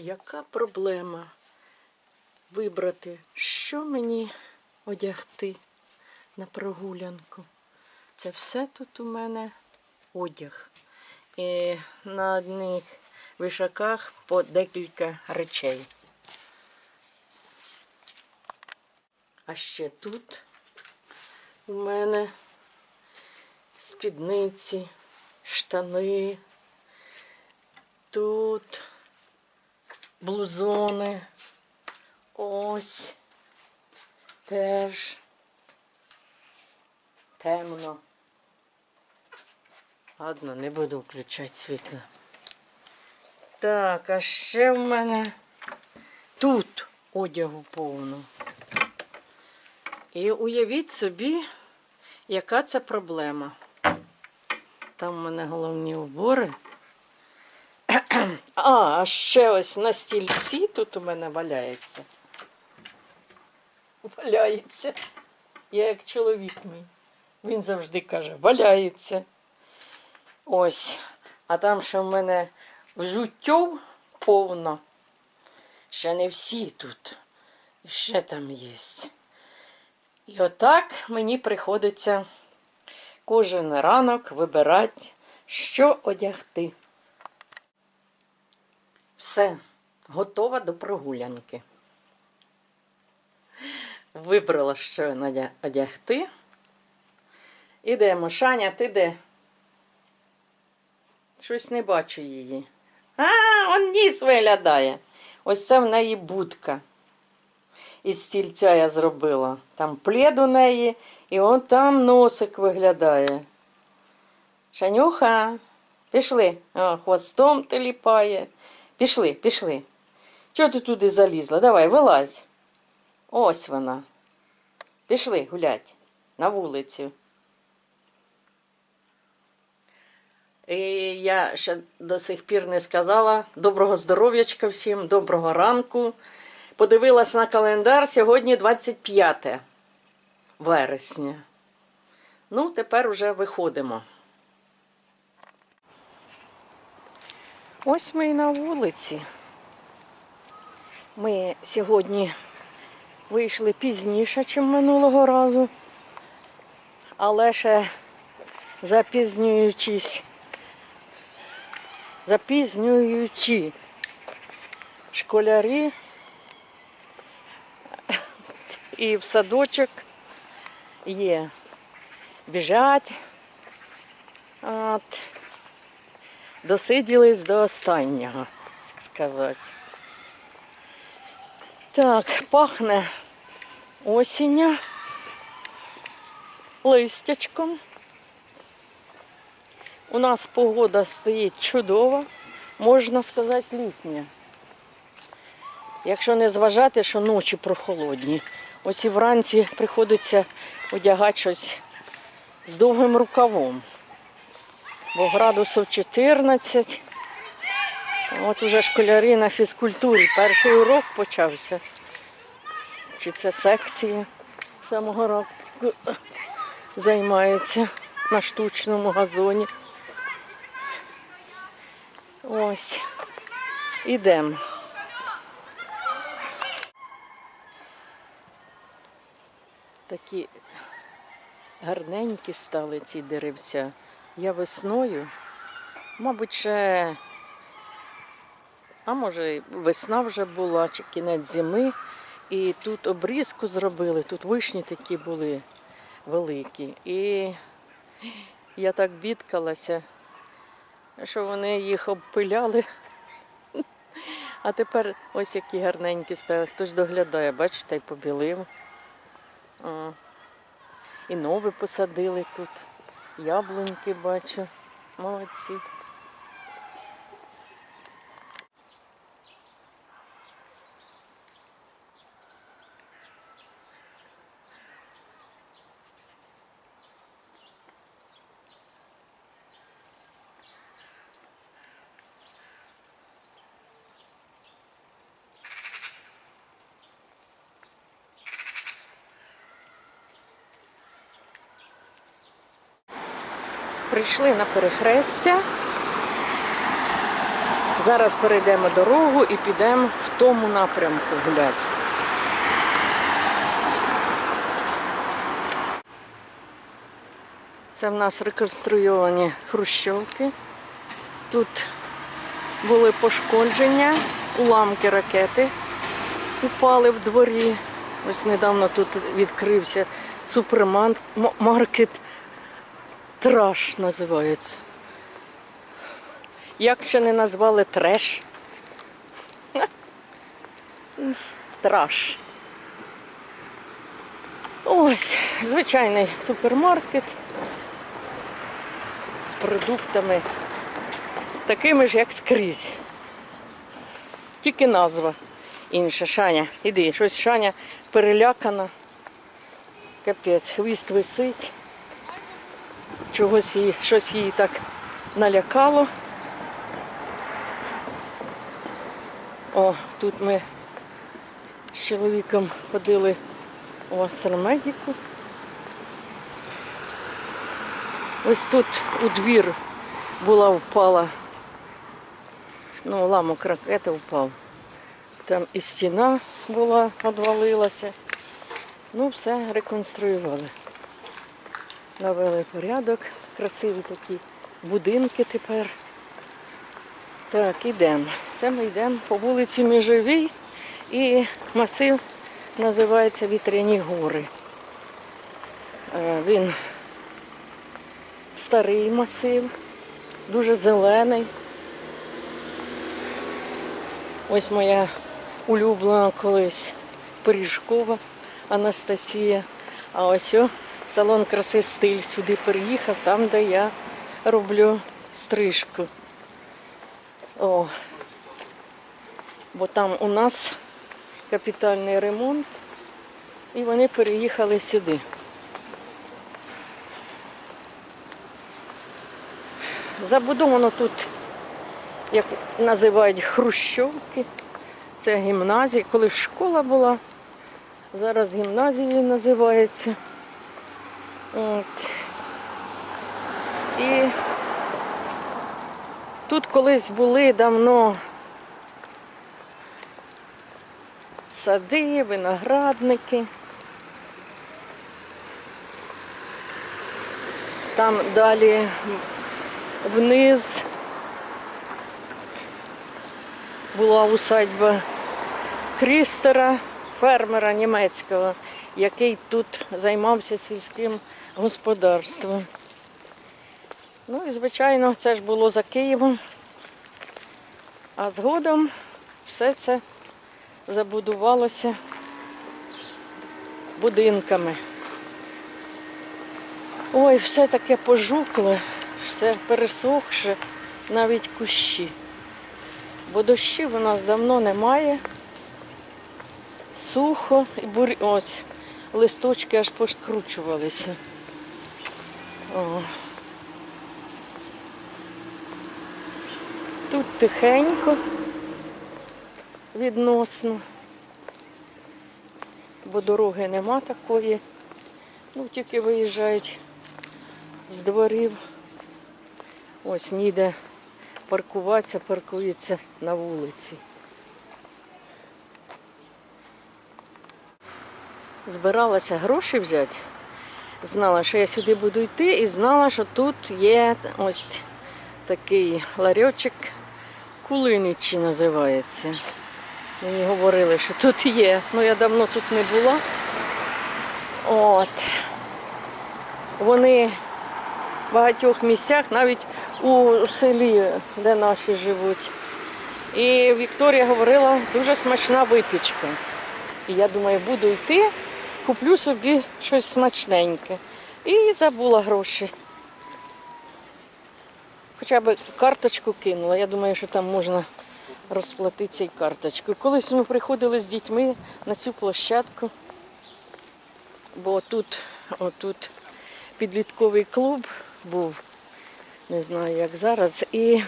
яка проблема вибрати, що мені одягти на прогулянку. Це все тут у мене одяг. І на одних вишаках по декілька речей. А ще тут у мене спідниці, штани. Тут блузони. Ось теж темно. Ладно, не буду включати світло. Так, а ще в мене тут одягу повно. І уявіть собі, яка це проблема. Там в мене головні убори. А, а ще ось на стільці тут у мене валяється. Валяється. Я як чоловік мій. Він завжди каже, валяється. Ось. А там ще в мене взуттів повно. Ще не всі тут. Ще там є. І отак мені приходиться кожен ранок вибирати, що одягти. Все, готова до прогулянки. Вибрала, що одягти. Ідемо. Шаня, ти де? Щось не бачу її. А, он ніс виглядає. Ось це в неї будка. Із стільця я зробила. Там плед у неї, і он там носик виглядає. Шанюха, пішли. О, хвостом ти ліпає. Пішли, пішли. Чого ти туди залізла? Давай, вилазь. Ось вона. Пішли гулять на вулицю. І я ще до сих пір не сказала доброго здоров'ячка всім, доброго ранку. Подивилась на календар сьогодні 25 вересня. Ну, тепер уже виходимо. Ось ми і на вулиці. Ми сьогодні вийшли пізніше, ніж минулого разу, але ще запізнюючись, запізнюючи школярі і в садочок є біжать. От. Досиділись до останнього, так сказати. Так, пахне осіння листячком. У нас погода стоїть чудова, можна сказати, літня. Якщо не зважати, що ночі прохолодні. Ось і вранці приходиться одягати щось з довгим рукавом. Бо градусів 14. От уже школярі на фізкультурі. Перший урок почався. Чи це секція самого ранку займається на штучному газоні. Ось. Ідемо. Такі гарненькі стали ці деревця. Я весною, мабуть, ще, а може, весна вже була, чи кінець зими. І тут обрізку зробили, тут вишні такі були великі. І я так бідкалася, що вони їх обпиляли. А тепер ось які гарненькі стали. Хтось доглядає, бачите, й побілив. І нові посадили тут. Яблуньки бачу. Молодці. Прийшли на перехрестя. Зараз перейдемо дорогу і підемо в тому напрямку гуляти. Це в нас реконструйовані хрущовки. Тут були пошкодження, уламки ракети упали в дворі. Ось недавно тут відкрився супермаркет Траш називається. Як ще не назвали треш? Траш. Ось, звичайний супермаркет з продуктами, такими ж, як скрізь. Тільки назва інша. Шаня, іди, щось Шаня перелякана. Капець, хвіст висить. Чогось її, щось її так налякало. О, тут ми з чоловіком ходили у астромедику. Ось тут у двір була впала, ну, ламок ракети впав. Там і стіна була, відвалилася. Ну, все реконструювали. Навели порядок, красиві такі будинки тепер. Так, ідемо. Це ми йдемо по вулиці Межовій і масив називається Вітряні гори. Е, Він старий масив, дуже зелений. Ось моя улюблена колись Пиріжкова Анастасія. А ось о, салон краси стиль сюди переїхав, там, де я роблю стрижку. О, бо там у нас капітальний ремонт, і вони переїхали сюди. Забудовано тут, як називають, хрущовки. Це гімназія, коли школа була, зараз гімназією називається. От. І тут колись були давно сади, виноградники. Там далі вниз була усадьба Крістера, фермера німецького, який тут займався сільським господарством. Ну і, звичайно, це ж було за Києвом. А згодом все це забудувалося будинками. Ой, все таке пожукле, все пересохше, навіть кущі. Бо дощів у нас давно немає. Сухо і бурі... ось листочки аж пошкручувалися. Тут тихенько відносно, бо дороги нема такої. Ну, тільки виїжджають з дворів. Ось ніде паркуватися, паркується на вулиці. Збиралася гроші взяти. Знала, що я сюди буду йти, і знала, що тут є ось такий ларьочок Кулиничі називається. Мені говорили, що тут є. Ну я давно тут не була. От. Вони в багатьох місцях, навіть у селі, де наші живуть. І Вікторія говорила, дуже смачна випічка. І я думаю, буду йти, куплю собі щось смачненьке. І забула гроші. Хоча б карточку кинула. Я думаю, що там можна розплатитися і карточкою. Колись ми приходили з дітьми на цю площадку, бо тут, отут підлітковий клуб був, не знаю як зараз, і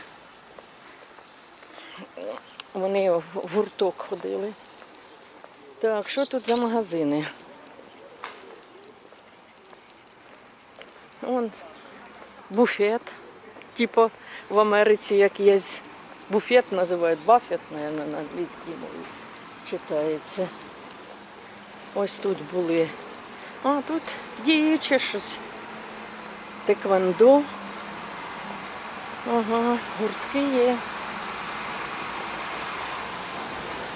вони в гурток ходили. Так, що тут за магазини? Вон буфет, типу в Америці, як є Буфет називають, бафет, мабуть, на англійській мові читається. Ось тут були. А тут діюче щось. Теквандо. Ага, гуртки є.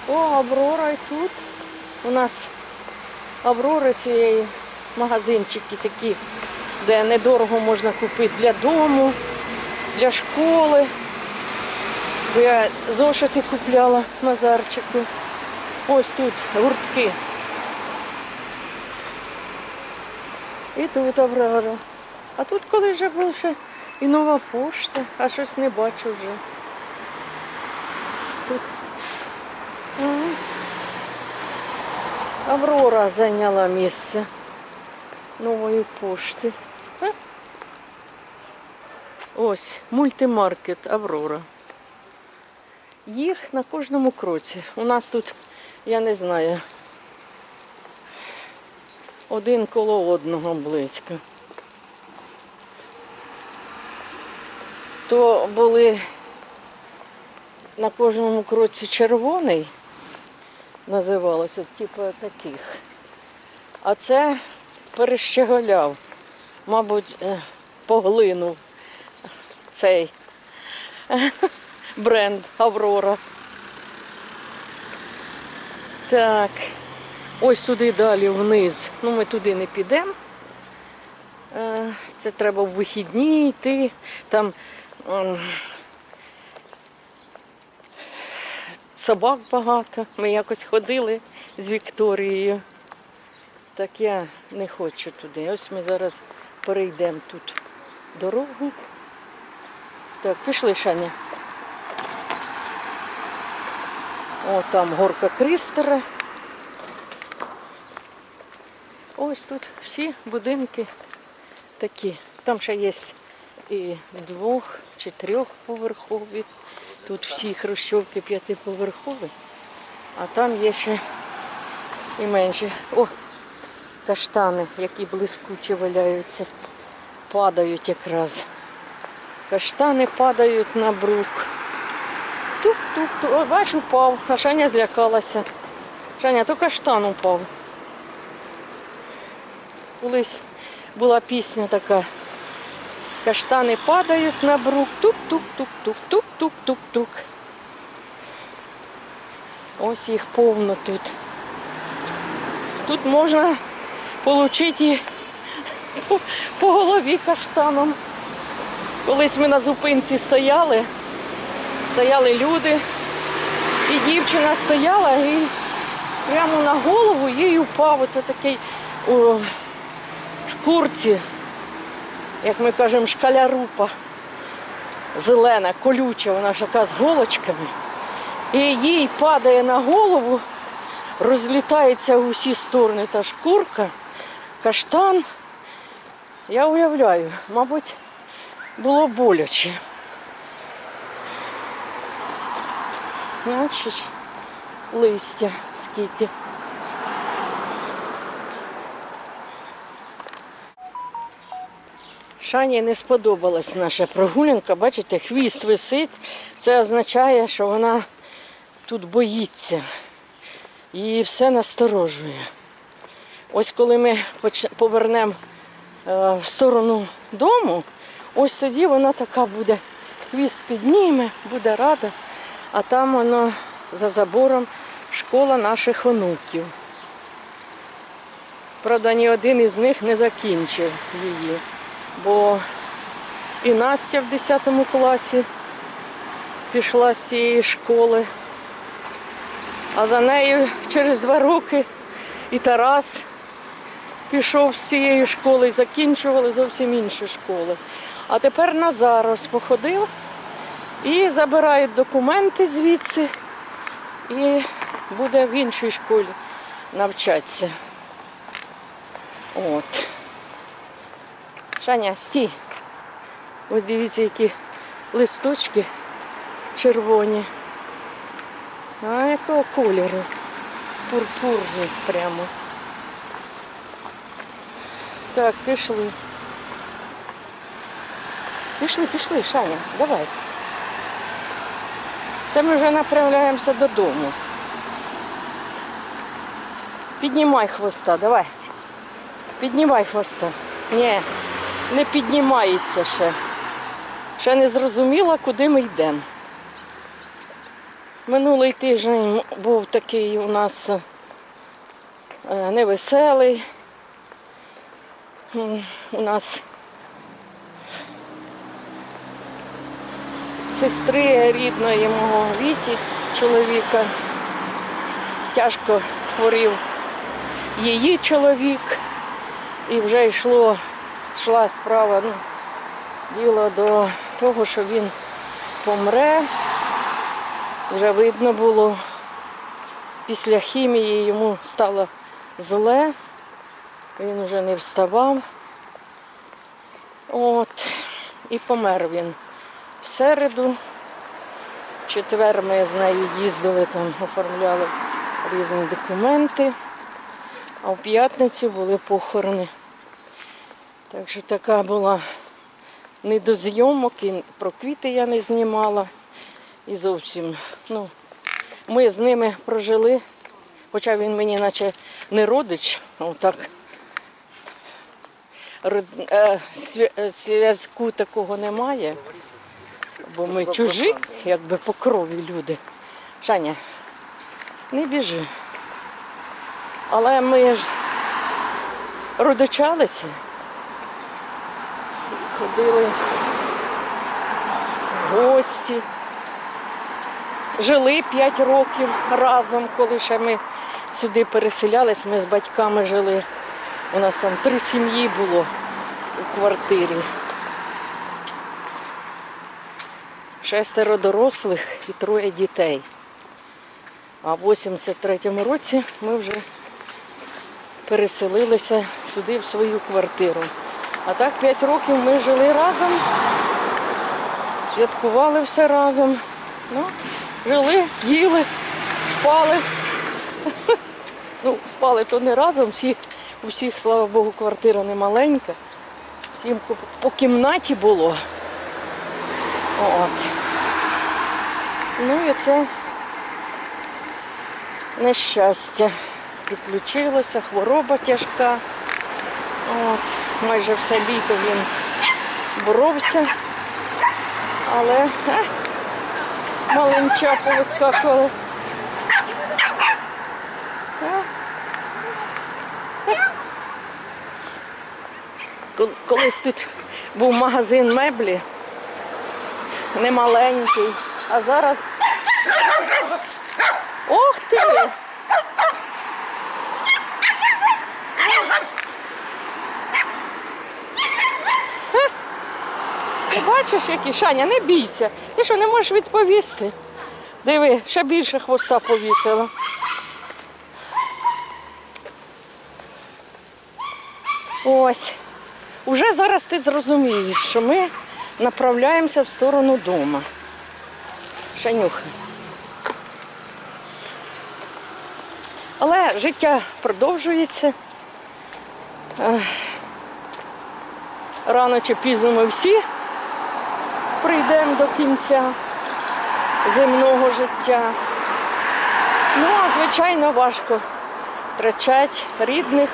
О, Аврора і тут. У нас Аврори цієї магазинчики такі, де недорого можна купити для дому, для школи. Бо я зошити купляла Назарчику. Ось тут гуртки. І тут Аврора. А тут коли вже була ще і нова пошта, а щось не бачу вже. Тут. Аврора зайняла місце нової пошти. Ось мультимаркет Аврора. Їх на кожному кроці. У нас тут, я не знаю, один коло одного близько. То були на кожному кроці червоний, називалося, типу таких. А це перещеголяв, мабуть, е, поглинув цей бренд Аврора. Так, ось туди далі вниз. Ну, ми туди не підемо. Е, Це треба в вихідні йти. Там собак багато. Ми якось ходили з Вікторією. Так я не хочу туди. Ось ми зараз перейдемо тут дорогу. Так, пішли, Шаня. О, там горка Кристера. Ось тут всі будинки такі. Там ще є і двох чи трьохповерхові. Тут всі хрущовки п'ятиповерхові, а там є ще і менші. О, каштани, які блискуче валяються, падають якраз. Каштани падають на брук. Тук-тук-тук. О, бач, упав. А Шаня злякалася. Шаня, то каштан упав. Колись була пісня така. Каштани падають на брук. Тук-тук-тук-тук-тук-тук-тук-тук. Ось їх повно тут. Тут можна отримати і по, по голові каштаном. Колись ми на зупинці стояли, стояли люди, і дівчина стояла і прямо на голову їй упав. Оце такий у шкурці, як ми кажемо, шкалярупа. Зелена, колюча, вона ж така з голочками. І їй падає на голову, розлітається в усі сторони та шкурка, каштан. Я уявляю, мабуть, було боляче. Бачиш, листя скільки. Шані не сподобалась наша прогулянка. Бачите, хвіст висить. Це означає, що вона тут боїться. Її все насторожує. Ось коли ми повернемо е, в сторону дому, ось тоді вона така буде, хвіст підніме, буде рада, а там воно за забором школа наших онуків. Правда, ні один із них не закінчив її, бо і Настя в 10 класі пішла з цієї школи, а за нею через два роки і Тарас пішов з цієї школи і закінчували зовсім інші школи. А тепер Назар ось походив і забирають документи звідси і буде в іншій школі навчатися. От. Шаня, стій. Ось дивіться, які листочки червоні. А якого кольору? Пурпурний прямо. Так, пішли. Пішли, пішли, Шаня, давай. Це ми вже направляємося додому. Піднімай хвоста, давай. Піднімай хвоста. Ні, не піднімається ще. Ще не зрозуміла, куди ми йдемо. Минулий тиждень був такий у нас е, невеселий. У нас сестри рідної мого Віті, чоловіка, тяжко хворів її чоловік. І вже йшло, йшла справа, ну, діло до того, що він помре. Вже видно було, після хімії йому стало зле, він вже не вставав. От, і помер він середу. Четвер ми з нею їздили, там оформляли різні документи, а в п'ятницю були похорони. Так що така була не до зйомок, і про квіти я не знімала. І зовсім, ну, ми з ними прожили, хоча він мені наче не родич, отак е, е, зв'язку такого немає. Бо ми чужі, якби по крові люди. Шаня, не біжи. Але ми ж родичалися, ходили в гості. Жили 5 років разом, коли ще ми сюди переселялись, ми з батьками жили. У нас там три сім'ї було у квартирі. Шестеро дорослих і троє дітей. А в 83-му році ми вже переселилися сюди в свою квартиру. А так 5 років ми жили разом, святкували все разом. Ну, жили, їли, спали. Ну, спали то не разом, всі, у всіх, слава Богу, квартира не маленька. Всім по- кімнаті було. От. Ну і це нещастя. Приключилося, хвороба тяжка. От. Майже все літо він боровся. Але маленча повискакували. Е. Колись тут був магазин меблі, немаленький, а зараз. Ох ти! Бачиш, які Шаня, не бійся. Ти що, не можеш відповісти? Диви, ще більше хвоста повісила. Ось. Уже зараз ти зрозумієш, що ми направляємося в сторону дома. Шанюха. Але життя продовжується. Рано чи пізно ми всі прийдемо до кінця земного життя. Ну, а звичайно, важко втрачати рідних.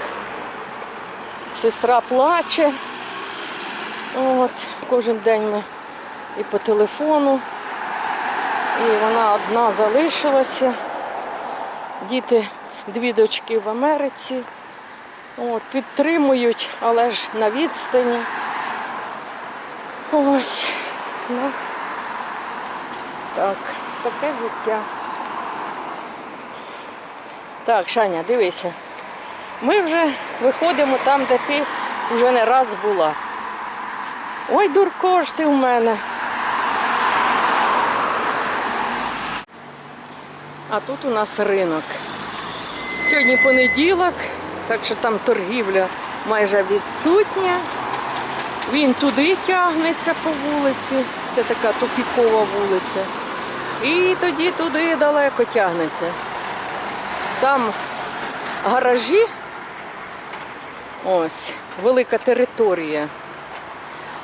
Сестра плаче. От, кожен день ми і по телефону. І вона одна залишилася. Діти, дві дочки в Америці. От, підтримують, але ж на відстані. Ось. Ну, так, таке життя. Так, Шаня, дивися. Ми вже виходимо там, де ти вже не раз була. Ой, дурко ж ти в мене. А тут у нас ринок. Сьогодні понеділок, так що там торгівля майже відсутня. Він туди тягнеться по вулиці. Це така тупікова вулиця. І тоді туди далеко тягнеться. Там гаражі. Ось, велика територія.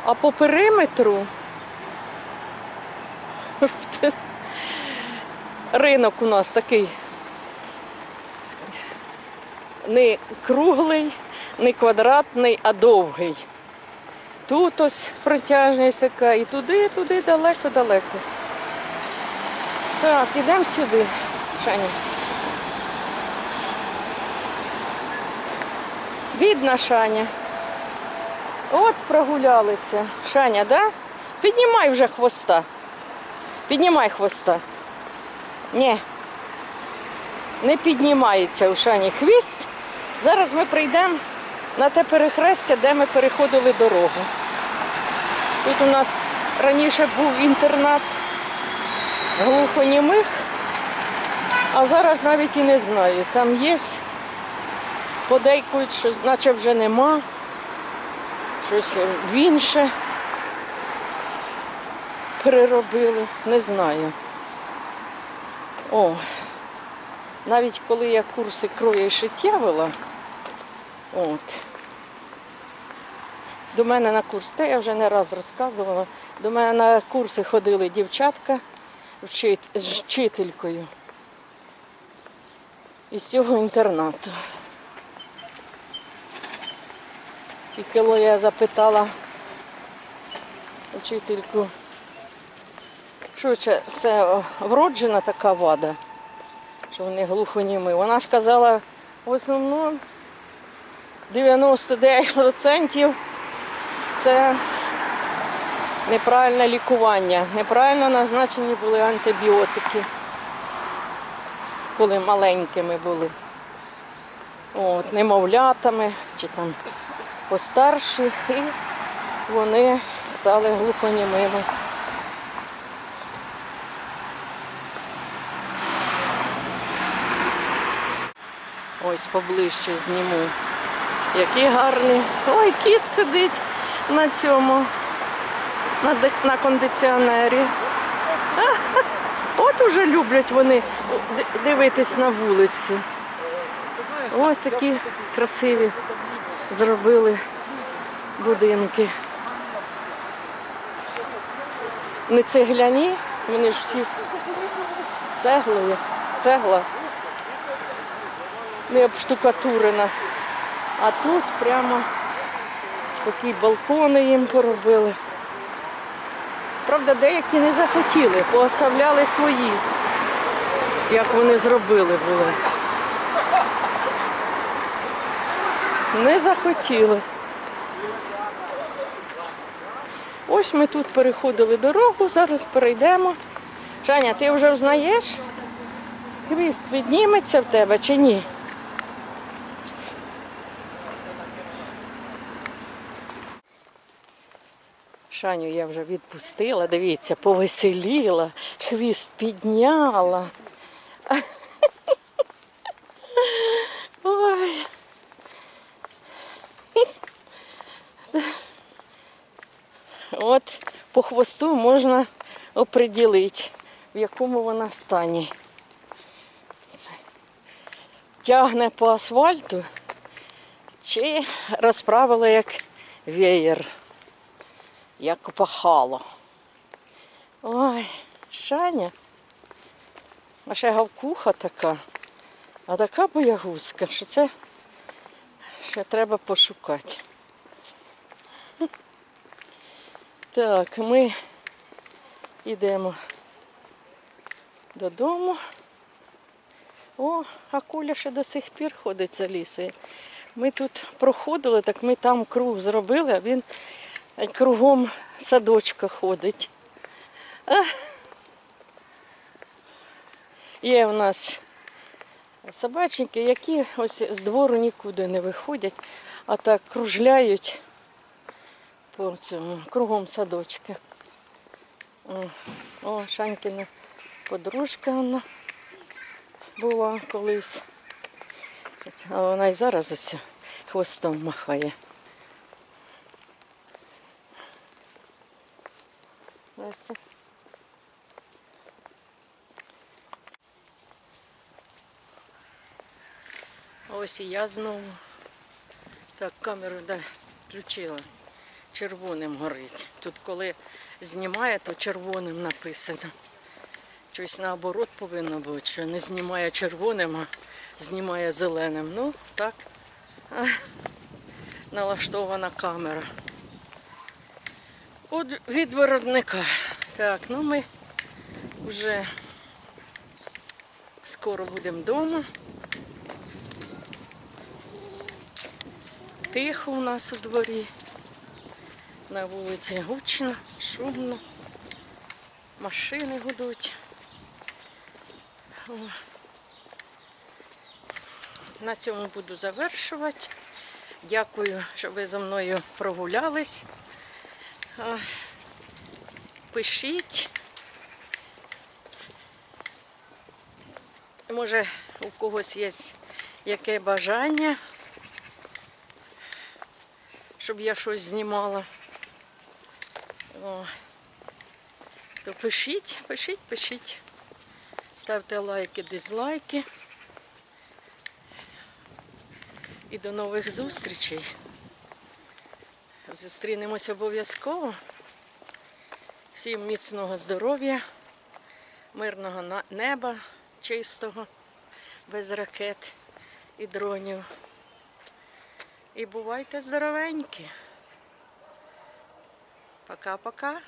А по периметру ринок у нас такий не круглий, не квадратний, а довгий. Тут ось протяжність яка, і туди, і туди, далеко-далеко. Так, ідемо сюди, Шаня. Видно, Шаня. От прогулялися. Шаня, да? Піднімай вже хвоста. Піднімай хвоста. Ні. Не піднімається у Шані хвіст. Зараз ми прийдемо на те перехрестя, де ми переходили дорогу. Тут у нас раніше був інтернат глухонімих, а зараз навіть і не знаю. Там є, подейкують, що наче вже нема, щось в інше переробили, не знаю. О, навіть коли я курси кроя і шиття вела, от, до мене на курс, те я вже не раз розказувала, до мене на курси ходили дівчатка вчит, з вчителькою із цього інтернату. Тільки коли я запитала вчительку, що це, це вроджена така вада, що вони глухоніми. Вона сказала, в основному 99% це неправильне лікування. Неправильно назначені були антибіотики, коли маленькими були. От, немовлятами чи там постарші, і вони стали глухонімими. Ось поближче зніму. Який гарний. Ой, кіт сидить на цьому, на, на кондиціонері. От уже люблять вони дивитись на вулиці. Ось такі красиві зробили будинки. Не цегляні, вони ж всі цеглою, цегла не обштукатурена. А тут прямо такі балкони їм поробили. Правда, деякі не захотіли, пооставляли свої, як вони зробили були. Не захотіли. Ось ми тут переходили дорогу, зараз перейдемо. Женя, ти вже взнаєш? Хвіст підніметься в тебе чи ні? Шаню я вже відпустила, дивіться, повеселіла, хвіст підняла. Ой. От по хвосту можна оприділити, в якому вона стані. Тягне по асфальту чи розправила як веєр як пахало. Ой, Шаня. А ще гавкуха така, а така боягузка, що це ще треба пошукати. Так, ми йдемо додому. О, а Коля ще до сих пір ходить за лісою. Ми тут проходили, так ми там круг зробили, а він кругом садочка ходить. Є у нас собачники, які ось з двору нікуди не виходять, а так кружляють по цьому кругом садочка. О, Шанькина подружка вона була колись. А вона і зараз ось хвостом махає. Настя. Ось і я знову. Так, камеру да, включила. Червоним горить. Тут коли знімає, то червоним написано. Щось наоборот повинно бути, що не знімає червоним, а знімає зеленим. Ну, так. Налаштована камера. От від виробника. Так, ну ми вже скоро будемо вдома. Тихо у нас у дворі. На вулиці гучно, шумно. Машини гудуть. На цьому буду завершувати. Дякую, що ви зі мною прогулялись. Пишіть. Може, у когось є яке бажання, щоб я щось знімала. О. То пишіть, пишіть, пишіть. Ставте лайки, дизлайки. І до нових зустрічей. Зустрінемось обов'язково. Всім міцного здоров'я, мирного неба чистого, без ракет і дронів. І бувайте здоровенькі. Пока-пока.